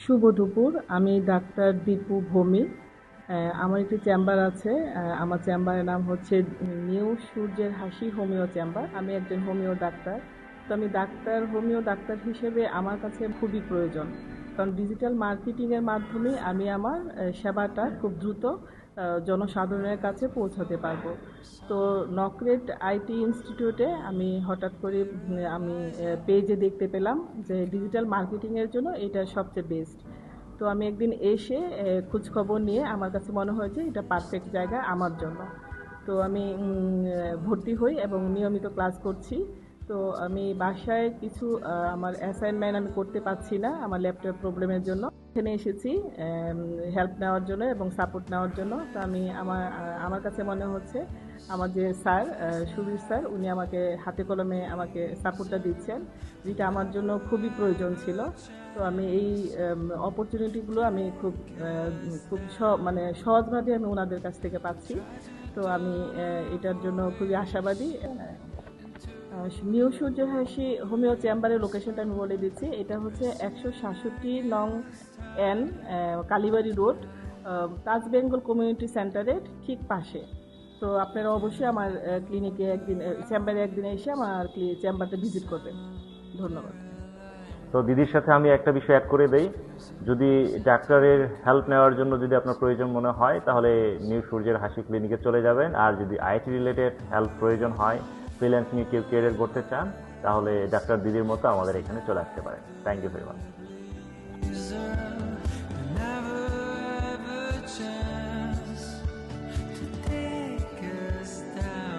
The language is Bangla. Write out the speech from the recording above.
শুভ দুপুর। আমি ডাক্তার দীপু ভৌমিক। আমার একটি চেম্বার আছে। আমার চেম্বারের নাম হচ্ছে নিউ সূর্যের হাসি হোমিও চেম্বার। আমি একজন হোমিও ডাক্তার। তো আমি ডাক্তার, হোমিও ডাক্তার হিসেবে আমার কাছে খুবই প্রয়োজন। কারণ ডিজিটাল মার্কেটিংয়ের মাধ্যমে আমি আমার সেবাটা খুব দ্রুত জনসাধারণের কাছে পৌঁছাতে পারব। তো নকরেট আইটি ইনস্টিটিউটে আমি হঠাৎ করে আমি পেজে দেখতে পেলাম যে ডিজিটাল মার্কেটিংয়ের জন্য এটা সবচেয়ে বেস্ট। তো আমি একদিন এসে খোঁজখবর নিয়ে আমার কাছে মনে হয়েছে এটা পারফেক্ট জায়গা আমার জন্য। তো আমি ভর্তি হই এবং নিয়মিত ক্লাস করছি। তো আমি বাসায় কিছু আমার অ্যাসাইনমেন্ট আমি করতে পারছি না আমার ল্যাপটপ প্রবলেমের জন্য। এখানে এসেছি হেল্প নেওয়ার জন্য এবং সাপোর্ট নেওয়ার জন্য। তো আমি আমার আমার কাছে মনে হচ্ছে আমার যে স্যার সুবীর স্যার, উনি আমাকে হাতে কলমে আমাকে সাপোর্টটা দিচ্ছেন, যেটা আমার জন্য খুবই প্রয়োজন ছিল। তো আমি এই অপরচুনিটিগুলো আমি খুব খুব স- মানে সহজভাবে আমি ওনাদের কাছ থেকে পাচ্ছি। তো আমি এটার জন্য খুবই আশাবাদী। নিউ সূর্য হাসি হোমিও চেম্বারের লোকেশনটা আমি বলে দিচ্ছি। এটা হচ্ছে একশো সাতষট্টি নং N Kalibari road Taj Bengal community সেন্টারের ঠিক পাশে। তো আপনারা অবশ্যই আমার ক্লিনিকে একদিন চেম্বারে একদিন এসে আমার চেম্বারটা ভিজিট করবেন। ধন্যবাদ। তো দিদির সাথে আমি একটা বিষয় অ্যাড করে দেই। যদি ডাক্তারের হেল্প নেওয়ার জন্য যদি আপনার প্রয়োজন মনে হয়, তাহলে নিউ সূর্যের হাসি ক্লিনিকে চলে যাবেন। আর যদি আইটি রিলেটেড হেল্প প্রয়োজন হয় ফ্রিল্যান্স নিয়ে কেউ কেরিয়ার করতে চান, তাহলে ডাক্তার দিদির মতো আমাদের এখানে চলে আসতে পারেন। Thank you very much